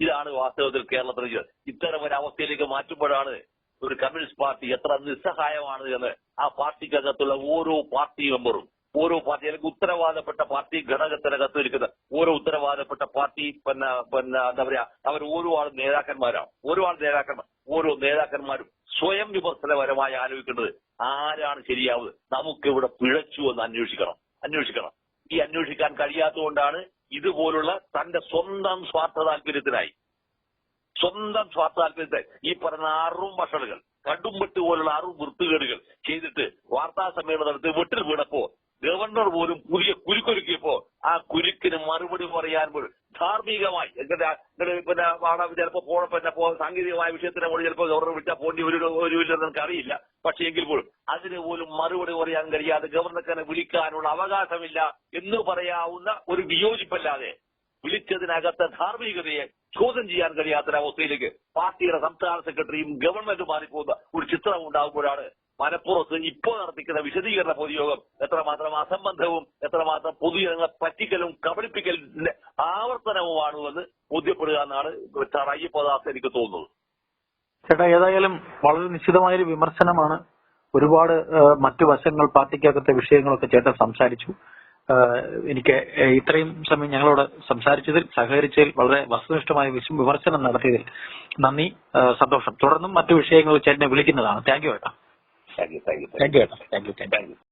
ഇതാണ് വാസ്തവത്തിൽ കേരളത്തിൽ ഇത്. ഇത്തരം ഒരു അവസ്ഥയിലേക്ക് മാറ്റുമ്പോഴാണ് ഒരു കമ്മ്യൂണിസ്റ്റ് പാർട്ടി എത്ര നിസ്സഹായമാണ് എന്ന് ആ പാർട്ടിക്കകത്തുള്ള ഓരോ പാർട്ടി മെമ്പറും ഓരോ പാർട്ടി അല്ലെങ്കിൽ ഉത്തരവാദപ്പെട്ട പാർട്ടി ഘടകത്തിനകത്ത് ഇരിക്കുന്ന ഓരോ ഉത്തരവാദപ്പെട്ട പാർട്ടി പിന്നെ പിന്നെ എന്താ പറയാ അവർ ഓരോ ആൾ നേതാക്കന്മാരാണ്. ഓരോ ആൾ നേതാക്കന്മാർ ഓരോ നേതാക്കന്മാരും സ്വയം വിമർശനപരമായി ആലോചിക്കേണ്ടത് ആരാണ് ശരിയാവുന്നത്? നമുക്കിവിടെ പിഴച്ചു എന്ന് അന്വേഷിക്കണം. അന്വേഷിക്കണം. ഈ അന്വേഷിക്കാൻ കഴിയാത്തതുകൊണ്ടാണ് ഇതുപോലുള്ള തന്റെ സ്വന്തം സ്വാർത്ഥ താല്പര്യത്തിനായി സ്വന്തം സ്വാർത്ഥ താല്പര്യത്തെ ഈ പറഞ്ഞ ആറും വഷളുകൾ കടുംപെട്ട് പോലുള്ള ആറും വൃത്തുകേടുകൾ ചെയ്തിട്ട് വാർത്താ സമ്മേളനം നടത്തി വെട്ടിൽ വീണപ്പോ ഗവർണർ പോലും പുതിയ കുരുക്കൊരുക്കിയപ്പോ ആ കുരുക്കിന് മറുപടി പറയാൻ പോലും ധാർമ്മികമായി. പിന്നെ വാണ ചിലപ്പോ പോണ പിന്നെ സാങ്കേതികമായ വിഷയത്തിനെ പോലും ചിലപ്പോ ഗവർണർ വിളിച്ചാൽ പോണ്ടി ഒരു എനിക്ക് അറിയില്ല. പക്ഷേ എങ്കിൽ പോലും അതിന് പോലും മറുപടി പറയാൻ കഴിയാതെ ഗവർണർക്ക് വിളിക്കാനുള്ള അവകാശമില്ല എന്ന് പറയാവുന്ന ഒരു വിയോജിപ്പല്ലാതെ വിളിച്ചതിനകത്തെ ധാർമ്മികതയെ ചോദ്യം ചെയ്യാൻ കഴിയാത്തൊരവസ്ഥയിലേക്ക് പാർട്ടിയുടെ സംസ്ഥാന സെക്രട്ടറിയും ഗവൺമെന്റ് മാറിപ്പോകുന്ന ഒരു ചിത്രം ഉണ്ടാകുമ്പോഴാണ് മലപ്പുറത്ത് ഇപ്പോൾ നടത്തിക്കുന്ന വിശദീകരണ പൊതുയോഗം എത്രമാത്രം അസംബന്ധവും എത്രമാത്രം പൊതുജനങ്ങളെ പറ്റിക്കലും കബളിപ്പിക്കലിന്റെ ആവർത്തനവുമാണെന്ന് ബോധ്യപ്പെടുക എന്നാണ് അയ്യപ്പദാസ് എനിക്ക് തോന്നുന്നത്. ചേട്ടാ ഏതായാലും വളരെ നിശ്ചിതമായൊരു വിമർശനമാണ്. ഒരുപാട് മറ്റു വശങ്ങൾ പാർട്ടിക്കകത്തെ വിഷയങ്ങളൊക്കെ ചേട്ടൻ സംസാരിച്ചു. എനിക്ക് ഇത്രയും സമയം ഞങ്ങളോട് സംസാരിച്ചതിൽ സഹകരിച്ചതിൽ വളരെ വസ്തുനിഷ്ഠമായ വിമർശനം നടത്തിയതിൽ നന്ദി സന്തോഷം. തുടർന്നും മറ്റു വിഷയങ്ങൾ ചേട്ടനെ വിളിക്കുന്നതാണ്. താങ്ക് യു ഏട്ടാ. Thank you you thank you. Thank you.